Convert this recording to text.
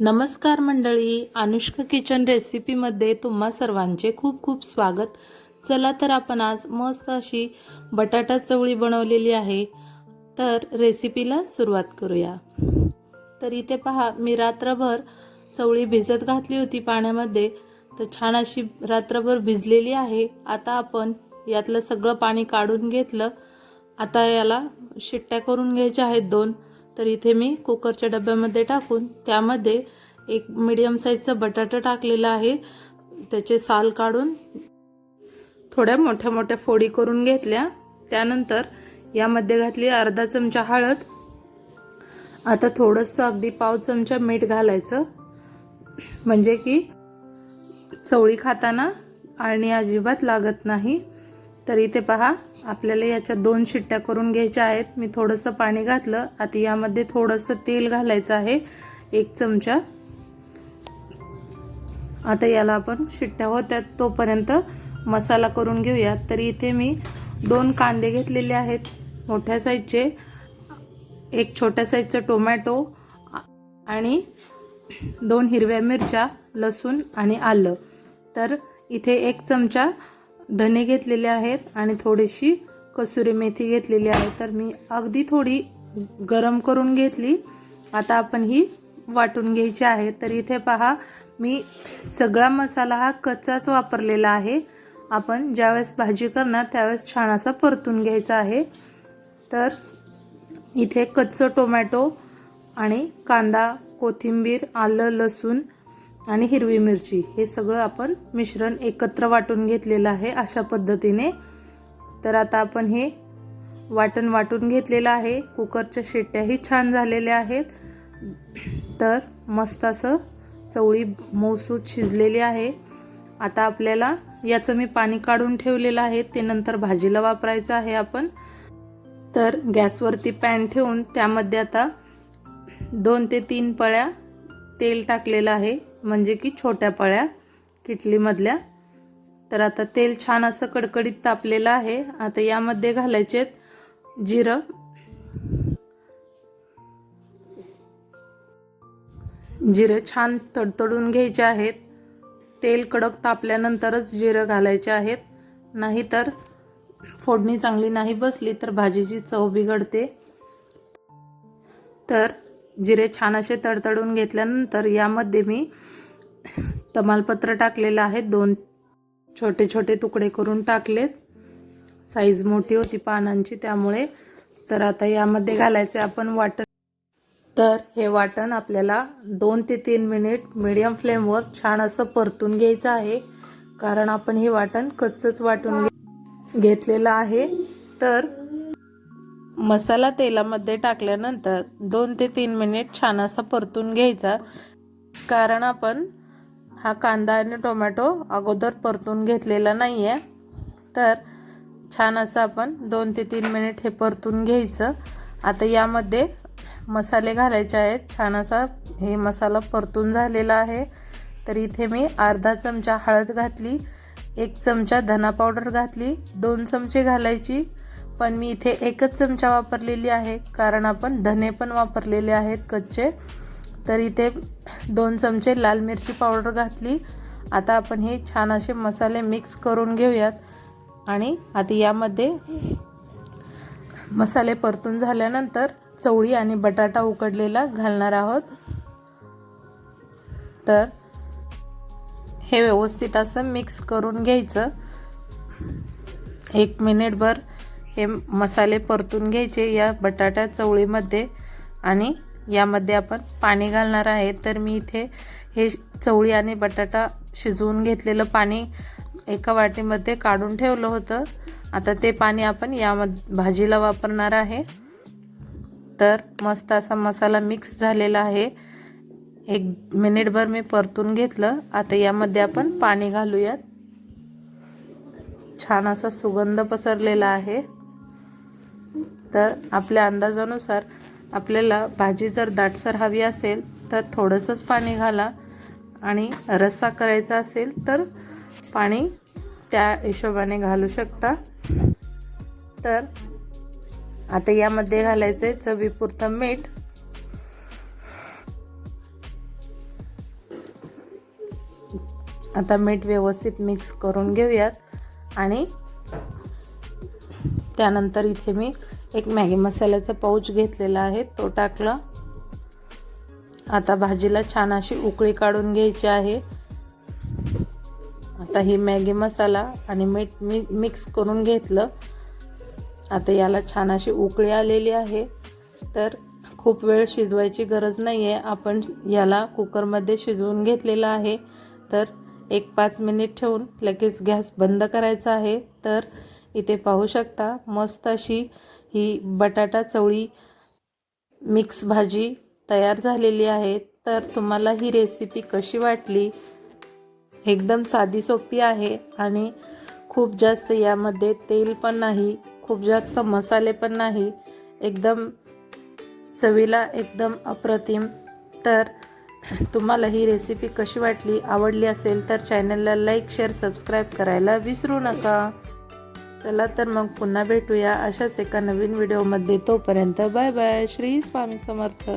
नमस्कार मंडळी अनुष्का किचन रेसिपीमध्ये तुम्हा सर्वांचे खूप खूप स्वागत. चला तर आपण आज मस्त अशी बटाटा चवळी बनवलेली आहे. तर रेसिपीला सुरुवात करूया. तर इथे पहा मी रात्रभर चवळी भिजत घातली होती पाण्यामध्ये. तर छान अशी रात्रभर भिजलेली आहे. आता आपण यातलं सगळं पाणी काढून घेतलं. आता याला शिट्ट्या करून घ्यायच्या आहेत दोन. तर इथे मी कुकरच्या डब्यामध्ये टाकून त्यामध्ये एक मिडियम साईजचा बटाटा टाकलेला आहे. त्याचे साल काढून थोड्या मोठ्या मोठ्या फोडी करून घेतल्या. त्यानंतर यामध्ये घातली अर्धा चमचा हळद. आता थोडंसं अगदी पाव चमचा मीठ घालायचं. म्हणजे की चवळी खाताना आणि अजिबात लागत नाही. तर इथे पहा आपल्याला याच्या दोन शिट्ट्या करून घ्यायच्या आहेत. मी थोडंसं पाणी घातलं. आता यामध्ये थोडंसं तेल घालायचं आहे एक चमचा. आता याला आपण शिट्ट्या होत्या तोपर्यंत मसाला करून घेऊया तर इथे मी दोन कांदे घेतलेले आहेत मोठ्या साईजचे. एक छोट्या साईजचं टोमॅटो आणि दोन हिरव्या मिरच्या लसूण आणि आलं. तर इथे एक चमचा धने घेतलेले आहेत आणि थोडीशी कसुरी मेथी घेतलेली आहे. तर मी अगदी थोडी गरम करून घेतली. आता आपण ही वाटून घ्यायची आहे. तर इथे पहा मी सगळा मसाला हा कच्चाच वापरलेला आहे. आपण ज्यावेळेस भाजी करणार त्यावेळेस छान असा परतून घ्यायचा आहे. तर इथे कच्चं टोमॅटो आणि कांदा कोथिंबीर आलं लसूण आणि हिरवी मिरची हे सगळं आपण मिश्रण एकत्र वाटून घेतलेलं आहे अशा पद्धतीने. तर आता आपण हे वाटण वाटून घेतलेलं आहे. कुकरच्या शिट्ट्याही छान झालेल्या आहेत. तर मस्त असं चवळी मऊसूत शिजलेली आहे. आता आपल्याला याचं मी पाणी काढून ठेवलेलं आहे. ते नंतर भाजीला वापरायचं आहे आपण. तर गॅसवरती पॅन ठेवून त्यामध्ये आता दोन ते तीन पळ्या तेल टाकलेलं आहे. म्हणजे की छोट्या पळ्या किटलीमधल्या. तर आता तेल छान असं कडकडीत तापलेलं आहे. आता यामध्ये घालायचे जिरं. जिरं छान तडतडून घ्यायचे आहेत. तेल कडक तापल्यानंतरच जिरं घालायचे आहेत. नाहीतर फोडणी चांगली नाही बसली तर भाजीची चव बिघडते. तर जिरे छान असे तडतडून घेतल्यानंतर यामध्ये मी तमालपत्र टाकलेलं आहे. दोन छोटे छोटे तुकडे करून टाकलेत. साईज मोठी होती पानांची त्यामुळे तर आता यामध्ये घालायचे आपण वाटण. तर हे वाटण आपल्याला दोन ते तीन मिनिट मिडियम फ्लेमवर छान असं परतून घ्यायचं आहे. कारण आपण हे वाटण कच्चंच वाटून घे घेतलेलं आहे. तर मसाला तेलामध्ये टाकल्यानंतर दोन ते तीन मिनिट छान असा परतून घ्यायचा. कारण आपण हा कांदा आणि टोमॅटो अगोदर परतून घेतलेला नाही आहे तर छान असं आपण दोन ते तीन मिनिट हे परतून घ्यायचं. आता यामध्ये मसाले घालायचे आहेत. छान असा हे मसाला परतून झालेला आहे. तर इथे मी अर्धा चमचा हळद घातली एक चमचा धना पावडर घातली दोन चमचे घालायची. पण मी इथे एकच चमचा वापरलेली आहे कारण आपण धने पण वापरलेले आहेत कच्चे. तर इथे दोन चमचे लाल मिरची पावडर घातली. आता आपण हे छान असे मसाले मिक्स करून घेऊयात. आणि आता यामध्ये मसाले परतून झाल्यानंतर चवळी आणि बटाटा उकडलेला घालणार आहोत. तर हे व्यवस्थित असं मिक्स करून घ्यायचं. एक मिनिटभर हे मसाले परतून घ्यायचे या बटाटा चवळीमध्ये आणि यामध्ये आपण पाणी घालणार आहे. तर मी इथे हे चवळी आणि बटाटा शिजवून घेतलेलं पाणी एका वाटीमध्ये काढून ठेवलं होतं. आता ते पाणी आपण यामध्ये भाजीला वापरणार आहे. तर मस्त असा मसाला मिक्स झालेला आहे. एक मिनिटभर मी परतून घेतलं. आता यामध्ये आपण पाणी घालूयात. छान असा सुगंध पसरलेला आहे. तर आपल्या अंदाजानुसार आपल्याला भाजी जर दाटसर हवी असेल तर थोडंसंच पाणी घाला आणि रस्सा करायचा असेल तर पाणी त्या हिशोबाने घालू शकता. तर आता यामध्ये घालायचं आहे चवीपुरतं मीठ. आता मीठ व्यवस्थित मिक्स करून घेऊयात आणि त्यानंतर इथे मी एक मॅगी मसाल्याचा पाऊच घेतलेला आहे. तो टाकला. आता भाजीला छान अशी उकळी काढून घ्यायची आहे. आता ही मॅगी मसाला आणि मीठ मी मिक्स करून घेतलं. आता याला छान अशी उकळी आलेली आहे. तर खूप वेळ शिजवायची गरज नाही आहे आपण याला कुकरमध्ये शिजवून घेतलेलं आहे. तर एक पाच मिनिट ठेवून लगेच गॅस बंद करायचा आहे. तर इथे पाहू शकता मस्त अशी ही बटाटा चवळी मिक्स भाजी तयार झालेली आहे. तर तुम्हाला ही रेसिपी कशी वाटली? एकदम साधी सोपी आहे आणि खूप जास्त यामध्ये तेल पण नाही खूप जास्त मसाले पण नाही एकदम चवीला एकदम अप्रतिम. तर तुम्हाला ही रेसिपी कशी वाटली आवडली असेल तर चॅनलला लाईक शेअर सबस्क्राईब करायला विसरू नका. चला तर मग पुन्हा भेटूया अशाच एका नवीन व्हिडिओमध्ये. तोपर्यंत बाय बाय. श्री स्वामी समर्थ.